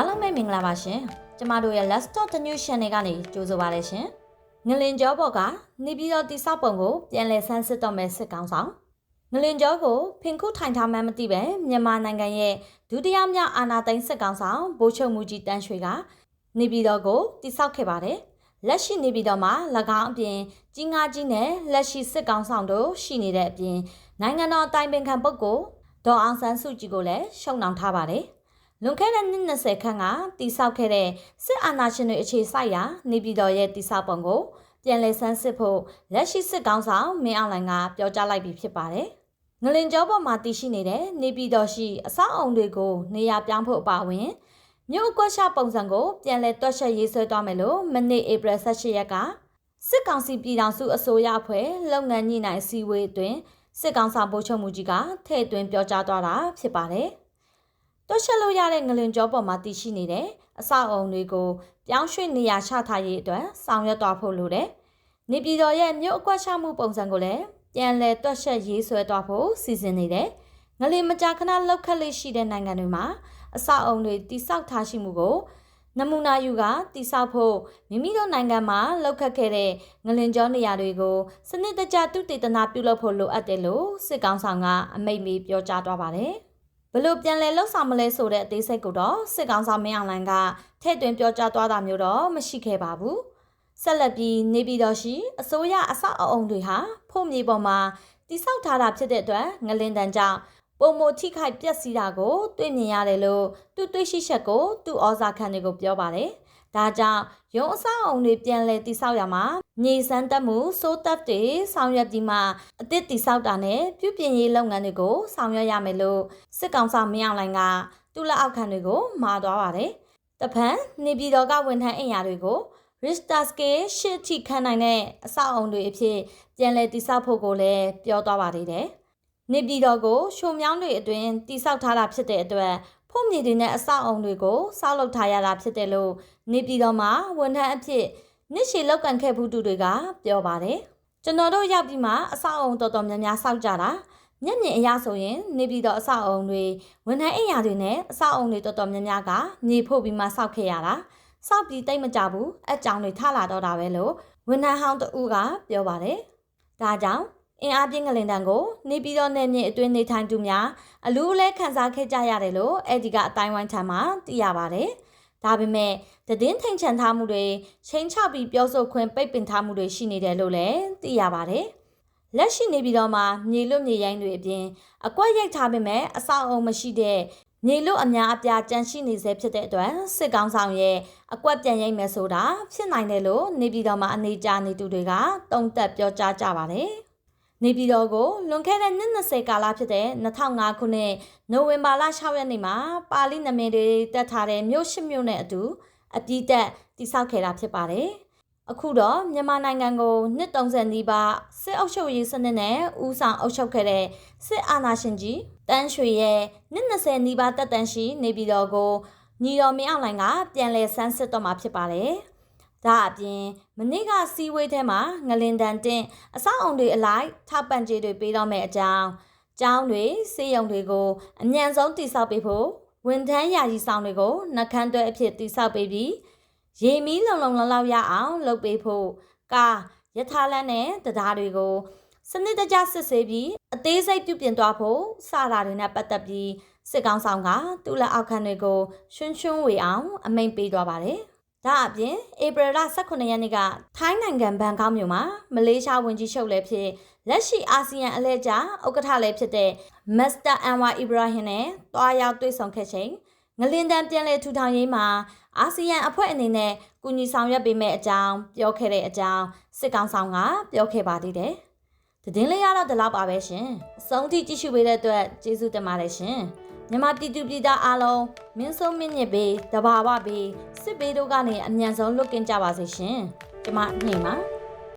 အားလုံးပဲမင်္ဂလာပါရှင်ကျမတို့ရဲ့ Let's Talk the News Channel ကနေကြိုဆိုပါရရှင်ငလင်ကျောဘော့ကနေပြည်တော်တိဆောက်ပုံကိုပြန်လည်ဆန်းစစ်တော့မဲ့စစ်ကောင်းဆောင်ငလင်ကျောကိုဖင်ခုထိုင်ထားမှန်းမသိပဲမြန်မာနိုင်ငံရဲ့ဒုတိယမြောက်အာဏာသိမ်းစစ်ကောင်းဆောင်ဗိုလ်ချုပ်မူကြီးတန်းရွှေကနေပြည်တော်ကိုတိဆောက်ခဲ့ပါတယ်လက်ရှိနေပြည်တော်မှာ၎င်းအပြင်ကြီးငါကြီးနဲ့လက်ရှိစစ်ကောင်ဆောင်တို့ရှိနေတဲ့အပြင်နိုင်ငံတော်အတိုင်ပင်ခံပုဂ္ဂိုလ်ဒေါ်အောင်ဆန်းစုကြည်ကိုလည်းရှုံနှောင်ထားပါတယ်။ လွန်ခဲ့တဲ့နှစ်20ခန့်ကတိဆောက်ခဲ့တဲ့စစ်အာဏာရှင်တွေအခြေစိုက်ရာနေပြည်တော်ရဲ့တိဆောက်ပုံကိုပြန်လည်ဆန်းစစ်ဖို့လက်ရှိစစ်ကောင်ဆောင်မင်းအောင်လှိုင်ကပြောကြားလိုက်ပြီးဖြစ်ပါတယ်။ငလင်ကျောပေါ်မှာတည်ရှိနေတဲ့နေပြည်တော်ရှိအဆောက်အုံတွေကိုနေရာပြောင်းဖို့အပါအဝင်မြို့အကွက်ရှာပုံစံကိုပြန်လည်တွက်ချက်ရေးဆွဲသွားမယ်လို့မနေ့ဧပြီ18ရက်ကစစ်ကောင်စီပြည်ထောင်စုအစိုးရအဖွဲ့လုပ်ငန်းညှိနှိုင်းစည်းဝေးအတွင်းစစ်ကောင်ဆောင်ဗိုလ်ချုပ်မှုကြီးကထည့်သွင်းပြောကြားသွားတာဖြစ်ပါတယ်။ တွက်ချက်လို့ရတဲ့ငလင်ကြောပေါ်မှာတည်ရှိနေတဲ့အဆောက်အုံတွေကိုပြောင်းရွှေ့နေရာချထားရေးအတွက်ဆောင်ရွက်သွားဖို့လိုတယ်။နေပြည်တော်ရဲ့မြို့အကွက်ချမှုပုံစံကိုလည်းပြန်လည်တွက်ချက်ရေးဆွဲသွားဖို့စီစဉ်နေတယ်။ငလင်မကြာခဏလောက်ခတ်လေးရှိတဲ့နိုင်ငံတွေမှာအဆောက်အုံတွေတိစောက်ထားရှိမှုကိုနမူနာယူကတိစောက်ဖို့မိမိတို့နိုင်ငံမှာလောက်ခတ်ခဲ့တဲ့ငလင်ကျောနေရာတွေကိုစနစ်တကျတုတေသနာပြုလုပ်ဖို့လိုအပ်တယ်လို့စစ်ကောင်ဆောင်ကအမိန့်မေးပြောကြားသွားပါတယ်။ ဘလို့ပြန်လဲလှုပ်ဆောင်မလဲဆိုတဲ့အသေးစိတ်ကိုတော့စစ်ကောင်ဆောင်မင်းအောင်လှိုင်ကထည့်သွင်းပြောကြားသွားတာမျိုးတော့မရှိခဲ့ပါဘူး။ဆက်လက်ပြီးနေပြည်တော်ရှိအစိုးရအဆောက်အအုံတွေဟာဖို့မြေပေါ်မှာတိစောက်ထားတာဖြစ်တဲ့အတွက်ငလင်တန်ကြောင့်ပုံမထိခိုက်ပျက်စီးတာကိုတွေ့မြင်ရတယ်လို့သူတွေ့ရှိချက်ကိုသူဩဇာခံတွေကိုပြောပါတယ်။ ဒါကြောင့်ရုံးအဆောက်အုံတွေပြန်လည်တိဆောက်ရမှာညီစမ်းတက်မှုစိုးတက်တွေဆောင်ရွက်ပြီးမှအသစ်တိဆောက်တာနဲ့ပြုပြင်ရေးလုပ်ငန်းတွေကိုဆောင်ရွက်ရမယ်လို့စစ်ကောင်ဆောင်မင်းအောင်လှိုင်ကသူ့လက်အောက်ခံတွေကိုမှာသွားပါတယ်။တဖန်နေပြည်တော်ကဝန်ထမ်းအင်အားတွေကို Richter scale ရှစ်ထိခန့်နိုင်တဲ့အဆောက်အုံတွေအဖြစ်ပြန်လည်တိဆောက်ဖို့ကိုလည်းပြောသွားပါသေးတယ်။နေပြည်တော်ကိုရှိုမြောင်းတွေအတွင်းတိစောက်ထားတာဖြစ်တဲ့အတွက် ဖို့မြေတွေနဲ့အဆောက်အုံတွေကိုစောက်လုပ်ထားရတာဖြစ်တယ်လို့နေပြည်တော်မှာဝန်ထမ်းအဖြစ်နှစ်ရှည်လောက်ကန်ခဲ့ဘူးသူတွေကပြောပါတယ်ကျွန်တော်တို့ရောက်ပြီးမှအဆောက်အုံတော်တော်များများစောက်ကြတာမျက်မြင်အရဆိုရင်နေပြည်တော်အဆောက်အုံတွေဝန်ထမ်းအိမ်ယာတွေနဲ့အဆောက်အုံတွေတော်တော်များများကမြေဖို့ပြီးမှစောက်ခဲ့ရတာစောက်ပြီးတိတ်မကြဘူးအကြောင်းတွေထလာတော့တာပဲလို့ဝန်ထမ်းဟောင်းတဦးကပြောပါတယ်ဒါကြောင့် အင်အားပြင်းကလင်တန်ကိုနေပြည်တော်နယ်မြေအတွင်းနေထိုင်သူများအလူးလဲခန်းစားခဲ့ကြရတယ်လို့အဲ့ဒီကအတိုင်းဝိုင်းထံမှသိရပါတယ်။ဒါပေမဲ့တည်င်းထိန်ချန်ထားမှုတွေချိန်ချပြီးပြောဆိုခွင့်ပိတ်ပင်ထားမှုတွေရှိနေတယ်လို့လည်းသိရပါတယ်။လက်ရှိနေပြည်တော်မှာမြေလွတ်မြေရိုင်းတွေအပြင်အကွက်ရိုက်ထားပေမဲ့အဆောက်အအုံမရှိတဲ့မြေလွတ်အများအပြားကြန့်ရှိနေစေဖြစ်တဲ့အတွက်စစ်ကောင်းဆောင်ရဲ့အကွက်ပြန်ရိုက်မယ်ဆိုတာဖြစ်နိုင်တယ်လို့နေပြည်တော်မှာအနေကြနေသူတွေကတုံ့တက်ပြောကြားကြပါတယ်။ နေပြည်တော်ကိုလွန်ခဲ့တဲ့နှစ်20ကာလဖြစ်တဲ့2005ခုနှစ်နိုဝင်ဘာလ6ရက်နေ့မှာပါဠိနာမည်တွေတက်ထားတဲ့မြို့ရှိမြို့နဲ့အတူအပြည့်တက်တိစောက်ခဲ့တာဖြစ်ပါတယ်။အခုတော့မြန်မာနိုင်ငံကိုနှစ်30နီးပါးစစ်အုပ်ချုပ်ရေးစနစ်နဲ့ဦးဆောင်အုပ်ချုပ်ခဲ့တဲ့စစ်အာဏာရှင်ကြီးတန်းရွှေရဲ့နှစ်20နီးပါးတက်တန်းရှိနေပြည်တော်ကိုညီတော်မင်းအောင်လှိုင်ကပြန်လည်ဆန်းစစ်တော့မှာဖြစ်ပါတယ်။ ဒါအပြင်မနေ့ကစီဝေးထဲမှာငလင်တန်တင်အဆောက်အုံတွေအလိုက်ထောက်ပံ့ကြေးတွေပေးတော့မယ့်အကြောင်းကျောင်းတွေစေယုံတွေကိုအမြန်ဆုံးတိစောက်ပေးဖို့ဝန်ထမ်းယာယီဆောင်တွေကိုနှကန်းတွဲအဖြစ်တိစောက်ပေးပြီးရေမီးလုံလုံလောက်လောက်ရအောင်လုပ်ပေးဖို့ကာယထာလန်းနဲ့တရားတွေကိုစနစ်တကျစစ်ဆေးပြီးအသေးစိတ်ပြုပြင်သွားဖို့စတာတွေနဲ့ပတ်သက်ပြီးစစ်ကောင်ဆောင်ကသူ့လက်အောက်ခံတွေကိုရှွန်းရှွန်းဝေအောင်အမိန့်ပေးသွားပါတယ်။ ဒါအပြင်ဧပြီလ18ရက်နေ့ကထိုင်းနိုင်ငံဘန်ကောက်မြို့မှာမလေးရှားဝန်ကြီးချုပ်လည်းဖြစ်လက်ရှိအာဆီယံအလဲကျဥက္ကဋ္ဌလည်းဖြစ်တဲ့မစ္စတာအန်ဝါအီဘရာဟင်နဲ့တွားရောက်တွေ့ဆုံခဲ့ချိန်ငလင်တန်ပြန်လည်ထူထောင်ရေးမှာအာဆီယံအဖွဲ့အနေနဲ့ကူညီဆောင်ရွက်ပေးမယ့်အကြောင်းပြောခဲ့တဲ့အကြောင်းစစ်ကောင်ဆောင်ကပြောခဲ့ပါသေးတယ်။သတင်းလေးရတော့ဒီလောက်ပါပဲရှင်။အဆုံးထိကြည့်ရှုပေးတဲ့အတွက်ကျေးဇူးတင်ပါတယ်ရှင်။ မြန်မာပြည်သူပြည်သားအားလုံးမင်းဆုံးမင်းညစ်ဘေးတဘာဝဘေးစစ်ဘေးတို့ကနေအမြန်ဆုံးလွတ်ကင်းကြပါစေရှင်။ကျမနှိမ်ပါ